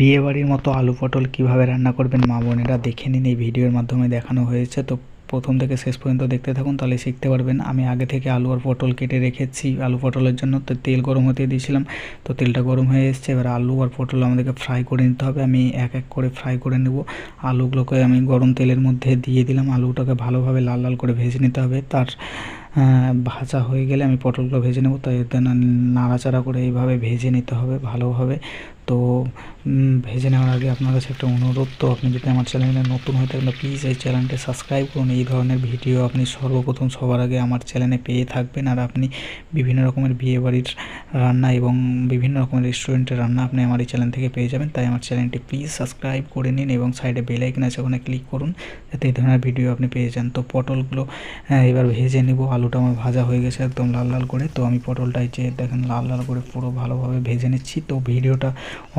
বিয়েবাড়ির মতো আলু পটল কীভাবে রান্না করবেন মা বোনেরা দেখে নিন, এই ভিডিওর মাধ্যমে দেখানো হয়েছে। তো প্রথম থেকে শেষ পর্যন্ত দেখতে থাকুন, তাহলে শিখতে পারবেন। আমি আগে থেকে আলু আর পটল কেটে রেখেছি, আলু পটলের জন্য তো তেল গরম হতে দিয়েছিলাম। তো তেলটা গরম হয়ে এসছে, এবার আলু আর পটল আমাদেরকে ফ্রাই করে নিতে হবে। আমি এক এক করে ফ্রাই করে নেব। আলুগুলোকে আমি গরম তেলের মধ্যে দিয়ে দিলাম। আলুটাকে ভালোভাবে লাল লাল করে ভেজে নিতে হবে। তার ভাজা হয়ে গেলে আমি পটলগুলো ভেজে নেব। তাই নাড়াচাড়া করে এইভাবে ভেজে নিতে হবে ভালোভাবে। তো ভেজে নেওয়ার আগে আপনার কাছে একটা অনুরোধ। তো আপনি যদি আমার চ্যানেলে নতুন হয়ে থাকেন প্লিজ এই চ্যানেলটি সাবস্ক্রাইব করুন। এই ধরনের ভিডিও আপনি সর্বপ্রথম সবার আগে আমার চ্যানেলে পেয়ে থাকবেন। আর আপনি বিভিন্ন রকমের বিয়ে বাড়ির রান্না এবং বিভিন্ন রকমের রেস্টুরেন্টের রান্না আপনি আমার এই চ্যানেল থেকে পেয়ে যাবেন। তাই আমার চ্যানেলটি প্লিজ সাবস্ক্রাইব করে নিন এবং সাইডে বেল আইকন আছে ওখানে ক্লিক করুন। যাতে এই ধরনের ভিডিও আপনি পেয়ে যান। তো পটলগুলো হ্যাঁ, এবার ভেজে নেব। আলুটা আমার ভাজা হয়ে গেছে একদম লাল লাল করে। তো আমি পটলটাই যে দেখেন লাল লাল করে পুরো ভালোভাবে ভেজে নিচ্ছি। তো ভিডিওটা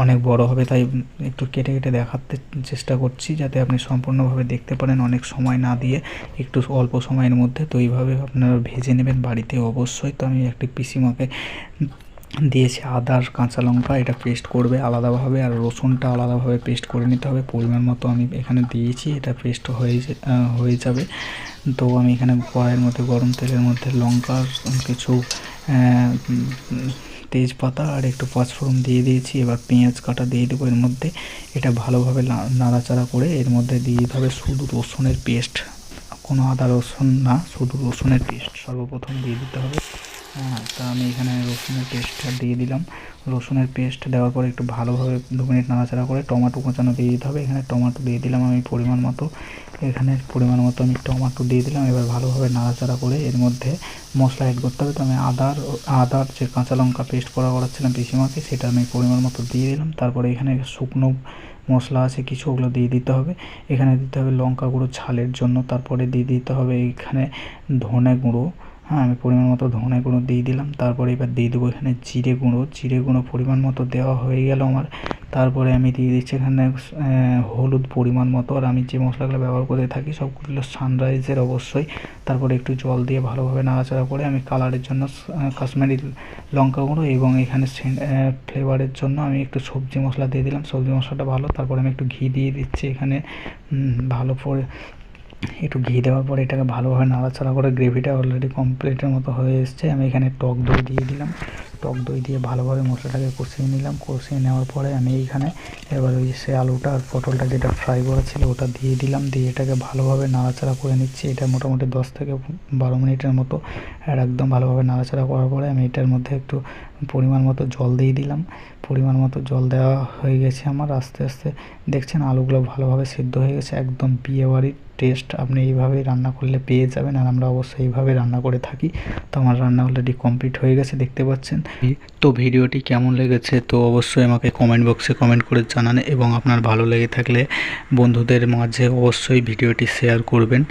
অনেক বড় হবে, তাই একটু কেটে কেটে দেখাতে চেষ্টা করছি যাতে আপনি সম্পূর্ণভাবে দেখতে পারেন অনেক সময় না দিয়ে একটু অল্প সময়ের মধ্যে। তো এইভাবে আপনারা ভেজে নেবেন বাড়িতে অবশ্যই। তো আমি একটি পিসিমাকে দিয়েছি আদার কাঁচা লঙ্কা, এটা পেস্ট করবে আলাদাভাবে আর রসুনটা আলাদাভাবে পেস্ট করে নিতে হবে। পরিমাণ মতো আমি এখানে দিয়েছি, এটা পেস্ট হয়ে হয়ে যাবে। তো আমি এখানে কড়াইয়ের মধ্যে গরম তেলের মধ্যে লঙ্কার কিছু তেজপাতা আর একটু পাঁচফোড়ন দিয়ে দিয়েছি। এবার পেঁয়াজ কাটা দিয়ে দেবো এর মধ্যে। এটা ভালোভাবে নাড়াচাড়া করে এর মধ্যে দিয়ে দিতে হবে শুধু রসুনের পেস্ট কোনো আদা রসুন না, শুধু রসুনের পেস্ট সর্বপ্রথম দিয়ে দিতে হবে। হ্যাঁ তা আমি এখানে রসুনের পেস্টটা দিয়ে দিলাম। রসুনের পেস্ট দেওয়ার পরে একটু ভালোভাবে দু মিনিট নাড়াচাড়া করে টমেটো কোঁচানো দিয়ে দিতে হবে। এখানে টমেটো দিয়ে দিলাম আমি পরিমাণ মতো। এখানে পরিমাণ মতো আমি টমেটো দিয়ে দিলাম। এবার ভালোভাবে নাড়াচাড়া করে এর মধ্যে মশলা অ্যাড করতে হবে। তো আমি আদার আদার যে কাঁচা লঙ্কা পেস্ট করা করাচ্ছিলাম পিসিমাকে, সেটা আমি পরিমাণ মতো দিয়ে দিলাম। তারপরে এখানে শুকনো মশলা আছে কিছু, ওগুলো দিয়ে দিতে হবে। এখানে দিতে হবে লঙ্কা গুঁড়ো ঝালের জন্য। তারপরে দিয়ে দিতে হবে এখানে ধনে গুঁড়ো। হ্যাঁ আমি পরিমাণ মতো ধনে গুঁড়ো দিয়ে দিলাম। তারপরে এবার দিয়ে দেবো এখানে জিরে গুঁড়ো। জিরে গুঁড়ো পরিমাণ মতো দেওয়া হয়ে গেল আমার। তারপরে আমি দিয়ে দিচ্ছি এখানে হলুদ পরিমাণ মতো। আর আমি যে মশলাগুলো ব্যবহার করে থাকি সবগুলো সানরাইজের অবশ্যই। তারপরে একটু জল দিয়ে ভালোভাবে নাড়াচাড়া করে আমি কালারের জন্য কাশ্মীরি লঙ্কা গুঁড়ো এবং এখানে ফ্লেভারের জন্য আমি একটু সবজি মশলা দিয়ে দিলাম। সবজি মশলাটা ভালো। তারপরে আমি একটু ঘি দিয়ে দিচ্ছি এখানে। ভালো করে একটু ঘি দেওয়ার পরে এটাকে ভালোভাবে নাড়াচাড়া করে গ্রেভিটা অলরেডি কমপ্লিটের মতো হয়ে এসছে। আমি এখানে টক দই দিয়ে দিলাম। টক দই দিয়ে ভালোভাবে মশলাটাকে কষিয়ে নিলাম। কষিয়ে নেওয়ার পরে আমি এইখানে এবার ওই সে আলুটা আর পটলটা যেটা ফ্রাই করা ছিল ওটা দিয়ে দিলাম। দিয়ে এটাকে ভালোভাবে নাড়াচাড়া করে নিচ্ছি। এটা মোটামুটি দশ থেকে বারো মিনিটের মতো আর একদম ভালোভাবে নাড়াচাড়া করার পরে আমি এটার মধ্যে একটু পরিমাণ মতো জল দিয়ে দিলাম। পরিমাণ মতো জল দেওয়া হয়ে গেছে আমার। আস্তে আস্তে দেখছেন আলুগুলো ভালোভাবে সিদ্ধ হয়ে গেছে। একদম বিয়েবাড়ির টেস্ট। আপনি এইভাবেই রান্না করলে পেয়ে যাবেন। আর আমরা অবশ্যই এইভাবে রান্না করে থাকি। তো আমার রান্না অলরেডি কমপ্লিট হয়ে গেছে। দেখতে পাচ্ছেন। তো ভিডিওটি কেমন লেগেছে তো অবশ্যই আমাকে কমেন্ট বক্সে কমেন্ট করে জানান এবং আপনার ভালো লেগে থাকলে বন্ধুদের মাঝে অবশ্যই ভিডিওটি শেয়ার করবেন।